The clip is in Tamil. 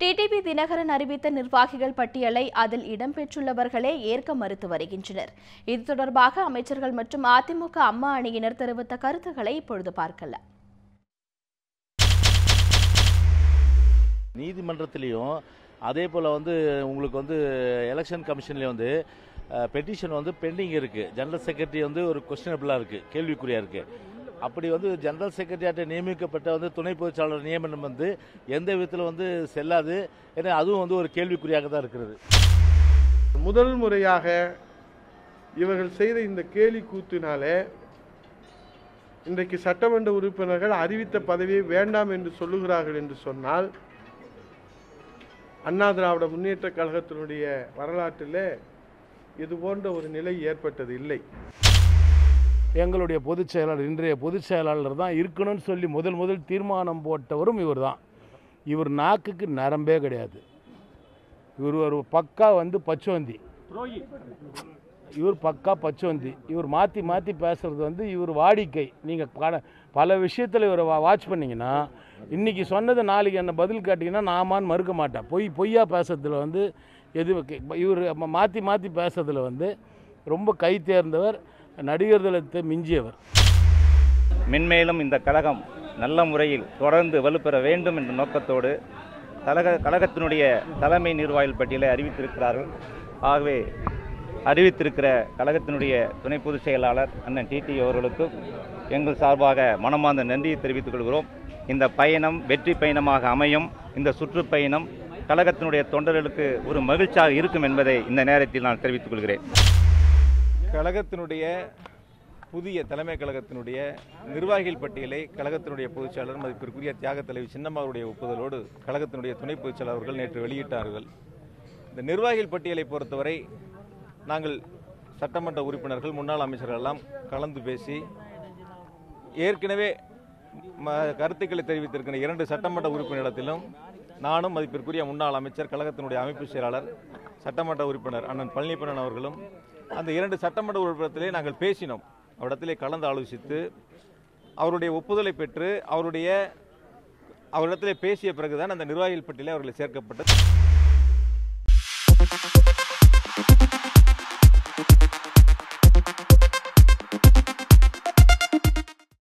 டிடிபி தினகரன் அறிவித்த நிர்வாகிகள் பட்டியலை அதில் இடம்பெற்றுள்ளவர்களே ஏற்க மறுத்து வருகின்றனர். இது தொடர்பாக அமைச்சர்கள் மற்றும் அதிமுக அம்மா அணியினர் தெரிவித்த கருத்துக்களை இப்பொழுது பார்க்கல நீதிமன்றத்திலையும் அதே போல் வந்து உங்களுக்கு வந்து எலெக்ஷன் கமிஷன்லேயும் வந்து பெட்டிஷன் வந்து பெண்டிங் இருக்குது ஜெனரல் செக்ரட்டரி வந்து ஒரு கொஸ்டினபிளாக இருக்குது கேள்விக்குறியாக இருக்குது அப்படி வந்து ஜெனரல் செக்ரட்டரியாட்ட நியமிக்கப்பட்ட வந்து துணை பொதுச்சாளர் நியமனம் வந்து எந்த விதத்தில் வந்து செல்லாது ஏன்னா அதுவும் வந்து ஒரு கேள்விக்குறியாக தான் இருக்கிறது. முதல் முறையாக இவர்கள் செய்த இந்த கேலி கூத்தினாலே இன்றைக்கு சட்டமன்ற உறுப்பினர்கள் அறிவித்த பதவியை வேண்டாம் என்று சொல்லுகிறார்கள் என்று சொன்னால் அண்ணா திராவிட முன்னேற்ற கழகத்தினுடைய வரலாற்றிலே இது போன்ற ஒரு நிலை ஏற்பட்டது இல்லை. எங்களுடைய பொதுச் செயலாளர் இன்றைய பொதுச் செயலாளர் தான் இருக்கணும்னு சொல்லி முதல் முதல் தீர்மானம் போட்டவரும் இவர் தான். இவர் நாக்குக்கு நரம்பே கிடையாது. இவர் ஒரு பக்கா வந்து பச்சோந்தி. இவர் பக்கா பச்சோந்தி. இவர் மாற்றி மாற்றி பேசுறது வந்து இவர் வாடிக்கை. நீங்கள் பல பல விஷயத்தில் இவரை வா வாட்ச் பண்ணிங்கன்னா இன்றைக்கி சொன்னது நாளைக்கு என்ன பதில் கேட்டிங்கன்னா நாமான்னு மறுக்க மாட்டேன் பொய் பொய்யா பேசுறதுல வந்து எது இவர் மாற்றி மாற்றி பேசுறதுல வந்து ரொம்ப கை தேர்ந்தவர் நடிகர் தளத்தை மிஞ்சியவர். மென்மேலும் இந்த கழகம் நல்ல முறையில் தொடர்ந்து வலுப்பெற வேண்டும் என்ற நோக்கத்தோடு கழக கழகத்தினுடைய தலைமை நிர்வாகிகள் பட்டியலை அறிவித்திருக்கிறார்கள். ஆகவே அறிவித்திருக்கிற கழகத்தினுடைய துணை பொதுச் செயலாளர் அண்ணன் டிடி அவர்களுக்கும் எங்கள் சார்பாக மனமார்ந்த நன்றியை தெரிவித்துக் கொள்கிறோம். இந்த பயணம் வெற்றி பயணமாக அமையும். இந்த சுற்றுப்பயணம் கழகத்தினுடைய தொண்டர்களுக்கு ஒரு மகிழ்ச்சியாக இருக்கும் என்பதை இந்த நேரத்தில் நான் தெரிவித்துக் கொள்கிறேன். கழகத்தினுடைய புதிய தலைமை கழகத்தினுடைய நிர்வாகிகள் பட்டியலை கழகத்தினுடைய பொதுச்செயலாளர் மதிப்பிற்குரிய தியாக தலைவி சின்னம்மாவுடைய ஒப்புதலோடு கழகத்தினுடைய துணை பொதுச்செயலாளர் அவர்கள் நேற்று வெளியிட்டார்கள். இந்த நிர்வாகிகள் பட்டியலை பொறுத்தவரை நாங்கள் சட்டமன்ற உறுப்பினர்கள் முன்னாள் அமைச்சர்கள் எல்லாம் கலந்து பேசி ஏற்கனவே ம- கருத்துக்களை தெரிவித்திருக்கிற இரண்டு சட்டமன்ற உறுப்பினரிடத்திலும் நானும் மதிப்பிற்குரிய முன்னாள் அமைச்சர் கழகத்தினுடைய அமைப்பு செயலாளர் சட்டமன்ற உறுப்பினர் அண்ணன் பழனிப்பண்ணன் அவர்களும் அந்த இரண்டு சட்டமன்ற உறுப்பினத்திலே நாங்கள் பேசினோம். அவரிடத்திலே கலந்து ஆலோசித்து அவருடைய ஒப்புதலை பெற்று அவருடைய அவரிடத்திலே பேசிய பிறகுதான் அந்த நிர்வாகிகள் பட்டியலே அவர்களை சேர்க்கப்பட்டது.